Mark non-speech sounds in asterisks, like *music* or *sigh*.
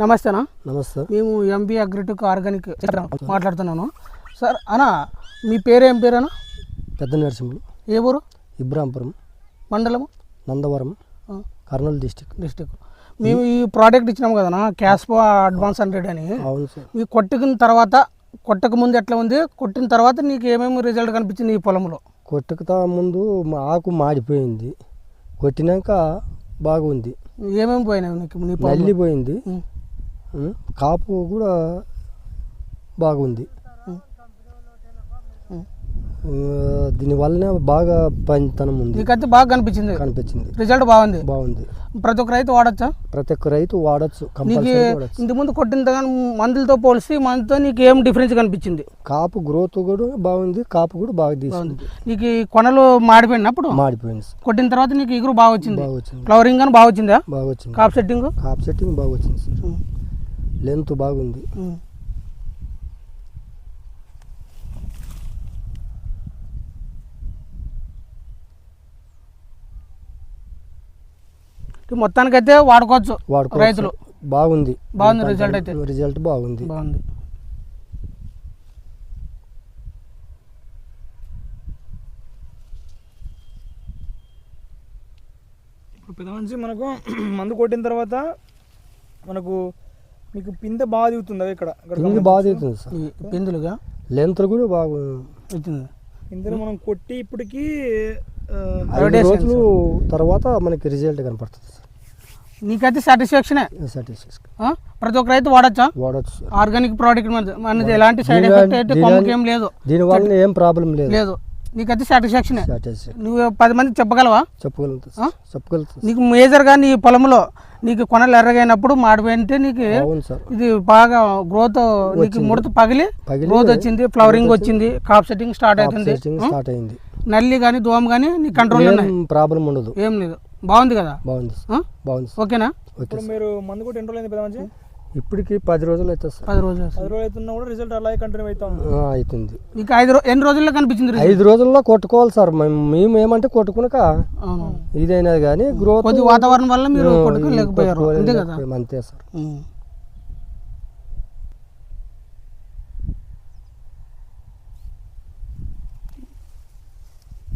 నమస్తేనా? నమస్తే. మేము ఎంబీ అగ్రిటిక్ ఆర్గానిక్ మాట్లాడుతున్నాను. సార్ అనా మీ పేరు ఏం పేరు అన్న పెద్ద నరసింహులు. ఏ ఊరు? ఇబ్రాంపురం మండలము? నందవరం. కర్నూలు డిస్టిక్. డిస్టిక్. మేము ఈ ప్రోడక్ట్ ఇచ్చినాము కదనా క్యాస్పో అడ్వాన్స్ హండ్రెడ్ అని. అవును సార్. మీ కొట్టుకున్న తర్వాత కొట్టక ముందు ఎట్లా ఉంది? కొట్టిన తర్వాత నీకు ఏమేమి రిజల్ట్ కనిపించింది ఈ పొలంలో? కొట్టుకుతా ముందు మా ఆకు మాడిపోయింది. కొట్టినాక బాగుంది. ఏమేమి పోయినాయి నీకు నల్లిపోయింది. కాపు కూడా బాగుంది. దీనివల్లనే బాగా పనితనం ఉంది. నీకైతే బాగా కనిపించింది. కనిపించింది. రిజల్ట్ బాగుంది. బాగుంది. ప్రతి ఒక్క రైతు వాడచ్చా? ప్రతి ఒక్క రైతు వాడచ్చు నీకు కంపల్సరీ వాడచ్చు. ఇంటి ముందు కొట్టిన మందులతో పోలిసి మందుతో నీకు ఏం డిఫరెన్స్ కనిపించింది? కాపు గ్రోత్ కూడా బాగుంది కాపు కూడా బాగా తీసుకుంది. నీకు కొనలు మాడిపోయినప్పుడు మాడిపోయింది. కొట్టిన తర్వాత నీకు ఎగురు బాగా వచ్చింది. బాగా వచ్చింది. ఫ్లవరింగ్ అని బాగా వచ్చిందా? బాగా వచ్చింది. Cap setting? కాప్ సెట్టింగ్ బాగా వచ్చింది లెంత్ బాగుంది. మొత్తానికైతే వాడుకోవచ్చు వాడుకోవచ్చు. రైతులు. బాగుంది. బాగుంది రిజల్ట్ అయితే. రిజల్ట్ బాగుంది. బాగుంది. ఇప్పుడు పెద్ద మనిషి మనకు *clears throat* మందు కొట్టిన తర్వాత మనకు మీకు పిందె బాగా దిగుతుంది ఇక్కడ. ఇక్కడ పిండి బాగా అవుతుంది సార్. పిందులుగా? లెంత్ కూడా బాగా వచ్చింది. పిందెలు మనం కొట్టి ఇప్పటికి ఆ, ఐదు రోజులు తర్వాత మనకి రిజల్ట్ కనపడుతుంది సార్. నీకైతే సాటిస్ఫాక్షనే సాటిస్ఫాక్షన్? ప్రతి ఒక్క రైతు వాడచ్చా? వాడచ్చు ఆర్గానిక్ ప్రోడక్ట్ మనది ఎలాంటి సైడ్ ఎఫెక్ట్ అయితే కొమ్మకి ఏం లేదు. దీనివల్ల ఏం ప్రాబ్లం లేదు. లేదు. నీకైతే సాటిస్ఫాక్షనే నువ్వు పది మందికి చెప్పగలవా? చెప్పగలుగుతుంది సార్. చెప్పగలుగుతుంది నీకు మేజర్గా నీ పొలంలో నీకు కొనలు ఎర్రగైనప్పుడు మాడిపోయింటే నీకు ఇది బాగా గ్రోత్ నీకు ముడత పగిలి గ్రోత్ వచ్చింది ఫ్లవరింగ్ వచ్చింది కాప్ సెట్టింగ్ స్టార్ట్ అవుతుంది. సెట్టింగ్ స్టార్ట్ అయింది. నల్లి కానీ దోమ కానీ నీ కంట్రోల్ ప్రాబ్లం ఉండదు. ఏం లేదు. బాగుంది కదా? బాగుంది? బాగుంది. ఓకేనా? ఓకే ఇప్పుడు. మీరు మందు కొట్టి ఎన్ని రోజులు అయింది పెద్ద మనిషి ఇప్పటికి పది రోజులు అవుతుంది సార్. పది రోజులు పది రోజులు అవుతున్నా కూడా రిజల్ట్ అలాగే కంటిన్యూ అవుతా అవుతుంది. నీకు ఐదు ఎన్ని రోజుల్లో కనిపించింది? ఐదు రోజుల్లో కొట్టుకోవాలి సార్. మేము మేము ఏమంటే కొట్టుకునక అవును. ఇదైనా కానీ గ్రోత్ వాతావరణం వల్ల మీరు కొట్టుకోలేకపోయారు. అంతే కదా? అంతే సార్.